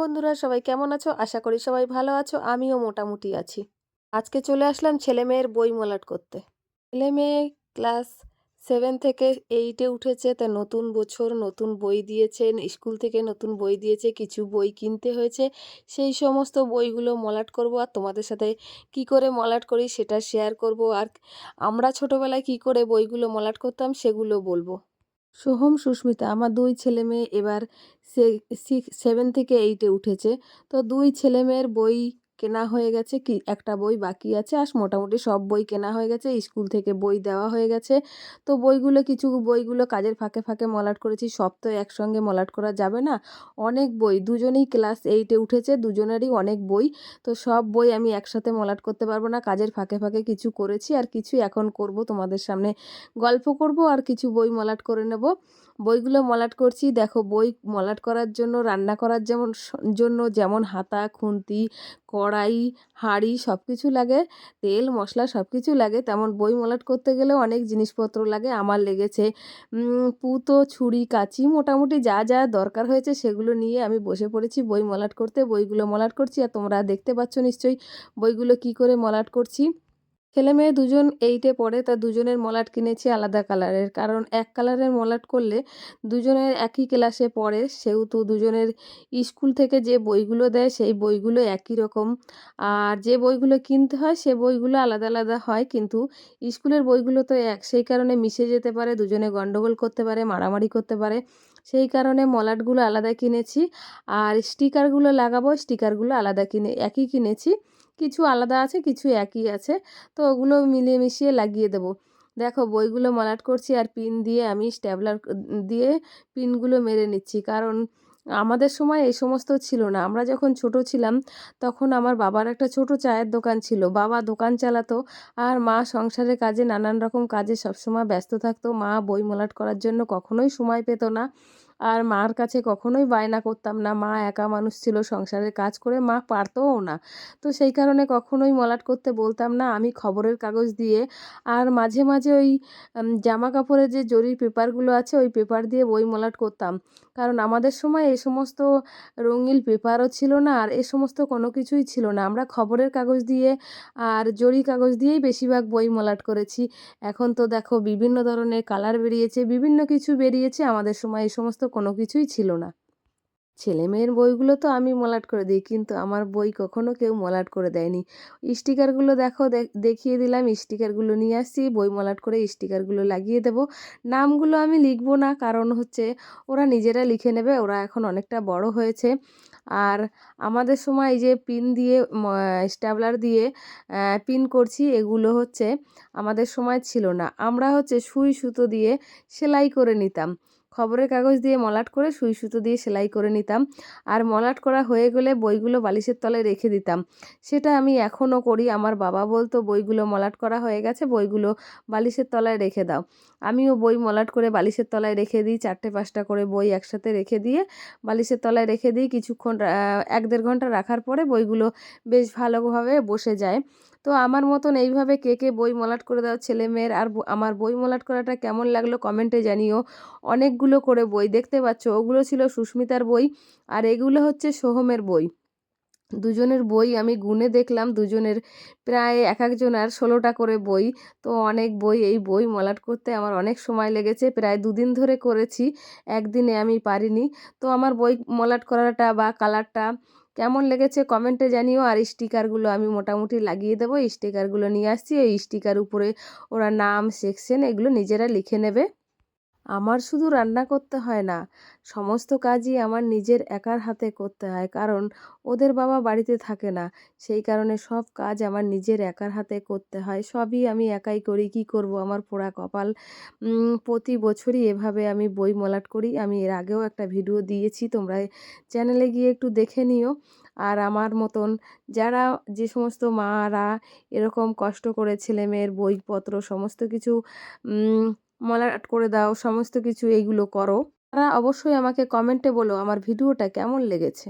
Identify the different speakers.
Speaker 1: বন্ধুরা, সবাই কেমন আছো? আশা করি সবাই ভালো আছো। আমিও মোটামুটি আছি। আজকে চলে আসলাম ছেলে মেয়ের বই মলাট করতে। ছেলে মেয়ে ক্লাস সেভেন থেকে এইটে উঠেছে, তা নতুন বছর নতুন বই দিয়েছেন স্কুল থেকে নতুন বই দিয়েছে, কিছু বই কিনতে হয়েছে। সেই সমস্ত বইগুলো মলাট করব আর তোমাদের সাথে কি করে মলাট করি সেটা শেয়ার করব। আর আমরা ছোটোবেলায় কি করে বইগুলো মলাট করতাম সেগুলো বলব। সোহম, সুস্মিতা, আমার দুই ছেলে মেয়ে এবার সে সেভেন থেকে এইটে উঠেছে। তো দুই ছেলে মেয়ের বই কেনা হয়ে গেছে, কি একটা বই বাকি আছে, আর মোটামুটি সব বই কেনা হয়ে গেছে, স্কুল থেকে বই দেওয়া হয়ে গেছে। তো বইগুলো, কিছু বইগুলো কাজের ফাঁকে ফাঁকে মলাট করেছি, সব তো একসঙ্গে মলাট করা যাবে না। অনেক বই, দুজনেই ক্লাস এইটে উঠেছে, দুজনেরই অনেক বই। তো সব বই আমি একসাথে মলাট করতে পারব না, কাজের ফাঁকে ফাঁকে কিছু করেছি, আর কিছু এখন করব তোমাদের সামনে গল্প করব, আর কিছু বই মলাট করে নেব। বইগুলো মলাট করছি। দেখো, বই মলাট করার জন্য, রান্না করার যেমন জন্য যেমন হাতা, খুন্তি, কড়াই, হাঁড়ি সব কিছু লাগে, তেল, মশলা সব কিছু লাগে। তেমন বই মলাট করতে গেলেও অনেক জিনিসপত্র লাগে। আমার লেগেছে পুতো, ছুরি, কাঁচি, মোটামুটি যা যা দরকার হয়েছে সেগুলো নিয়ে আমি বসে পড়েছি বই মলাট করতে। বইগুলো মলাট করছি আর তোমরা দেখতে পাচ্ছ নিশ্চয়ই বইগুলো কি করে মলাট করছি। ছেলে মেয়ে দুজন এইটে পড়ে, তা দুজনের মলাট কিনেছি আলাদা কালারের। কারণ এক কালারের মলাট করলে দুজনের একই ক্লাসে পড়ে, সেহেতু দুজনের স্কুল থেকে যে বইগুলো দেয় সেই বইগুলো একই রকম। আর যে বইগুলো কিনতে হয়, সে বইগুলো আলাদা আলাদা হয়, কিন্তু স্কুলের বইগুলো তো এক। সেই কারণে মিশে যেতে পারে, দুজনে গণ্ডগোল করতে পারে, মারামারি করতে পারে। সেই কারণে মলাটগুলো আলাদা কিনেছি, আর স্টিকারগুলো লাগাবো, স্টিকারগুলো আলাদা কিনে, একই কিনেছি। কিছু আলাদা আছে, কিছু একই আছে। তো ওগুলো মিলিয়ে মিশিয়ে লাগিয়ে দেবো। দেখো বইগুলো মলাট করছি আর পিন দিয়ে আমি স্ট্যাবলার দিয়ে পিনগুলো মেরে নিচ্ছি। কারণ আমাদের সময় এই সমস্ত ছিল না। আমরা যখন ছোট ছিলাম, তখন আমার বাবার একটা ছোট চায়ের দোকান ছিল। বাবা দোকান চালাতো আর মা সংসারের কাজে নানান রকম কাজে সবসময় ব্যস্ত থাকতো। মা বই মলাট করার জন্য কখনোই সময় পেত না। আর মার কাছে কখনোই বায়না করতাম না। মা একা মানুষ ছিল, সংসারের কাজ করে মা পারতও না। তো সেই কারণে কখনোই মলাট করতে বলতাম না। আমি খবরের কাগজ দিয়ে আর মাঝে মাঝে ওই জামা কাপড়ের যে জরির পেপারগুলো আছে, ওই পেপার দিয়ে বই মলাট করতাম। কারণ আমাদের সময় এ সমস্ত রঙিন পেপারও ছিল না আর এ সমস্ত কোনো কিছুই ছিল না। আমরা খবরের কাগজ দিয়ে আর জরি কাগজ দিয়েই বেশিরভাগ বই মলাট করেছি। এখন তো দেখো বিভিন্ন ধরনের কালার বেরিয়েছে, বিভিন্ন কিছু বেরিয়েছে। আমাদের সময় এই সমস্ত কোনো কিছুই ছিল না। ছেলে মেয়ের বইগুলো তো আমি মলাট করে দিই, কিন্তু আমার বই কখনো কেউ মলাট করে দেয়নি। স্টিকারগুলো দেখো দেখিয়ে দিলাম, স্টিকারগুলো নিয়ে আসছি, বই মলাট করে স্টিকারগুলো লাগিয়ে দেব। নামগুলো আমি লিখব না, কারণ হচ্ছে ওরা নিজেরা লিখে নেবে, ওরা এখন অনেকটা বড় হয়েছে। আর আমাদের সময় যে পিন দিয়ে স্ট্যাবলার দিয়ে পিন করছি, এগুলো হচ্ছে আমাদের সময় ছিল না। আমরা হচ্ছে সুই সুতো দিয়ে সেলাই করে নিতাম। খবরের কাগজ দিয়ে মলাট করে সুই সুতো দিয়ে সেলাই করে নিতাম। আর মলাট করা হয়ে গেলে বইগুলো বালিশের তলায় রেখে দিতাম। সেটা আমি এখনও করি। আমার বাবা বলতো, বইগুলো মলাট করা হয়ে গেছে, বইগুলো বালিশের তলায় রেখে দাও। আমিও বই মলাট করে বালিশের তলায় রেখে দিই, চারটে পাঁচটা করে বই একসাথে রেখে দিয়ে বালিশের তলায় রেখে দিই। কিছুক্ষণ এক দেড় ঘণ্টা রাখার পরে বইগুলো বেশ ভালোভাবে বসে যায়। তো আমার মতন এইভাবে কে কে বই মলাট করে দেওয়া ছেলে মেয়ের আর আমার বই মলাট করাটা কেমন লাগল কমেন্টে জানিও। অনেকগুলো করে বই দেখতে পাচ্ছ, ওগুলো ছিল সুস্মিতার বই আর এগুলো হচ্ছে সোহমের বই। দুজনের বই আমি গুনে দেখলাম, দুজনের প্রায় এক একজনের ষোলোটা করে বই। তো অনেক বই, এই বই মলাট করতে আমার অনেক সময় লেগেছে, প্রায় দুদিন ধরে করেছি, একদিনে আমি পারিনি। তো আমার বই মলাট করাটা বা কালারটা কেমন লেগেছে কমেন্টে জানিও। আর স্টিকারগুলো আমি মোটামুটি লাগিয়ে দেবো। স্টিকারগুলো নিয়ে আসছি। ওই স্টিকার উপরে ওরা নাম সেকশন এগুলো নিজেরা লিখে নেবে। আমার শুধু রান্না করতে হয় না, সমস্ত কাজই আমার নিজের একার হাতে করতে হয়। কারণ ওদের বাবা বাড়িতে থাকে না, সেই কারণে সব কাজ আমার নিজের একার হাতে করতে হয়। সবই আমি একাই করি, কি করব? আমার পোড়া কপাল। প্রতি বছরই এভাবে আমি বই মলাট করি। আমি এর আগেও একটা ভিডিও দিয়েছি, তোমরা চ্যানেলে গিয়ে একটু দেখে নিও। আর আমার মতন যারা যে সমস্ত মারা এরকম কষ্ট করে ছেলে মেয়ের বইপত্র, সমস্ত কিছু মলাট করে দাও, সমস্ত কিছু এইগুলো করো। তারা অবশ্যই আমাকে কমেন্টে বলো, আমার ভিডিওটা কেমন লেগেছে।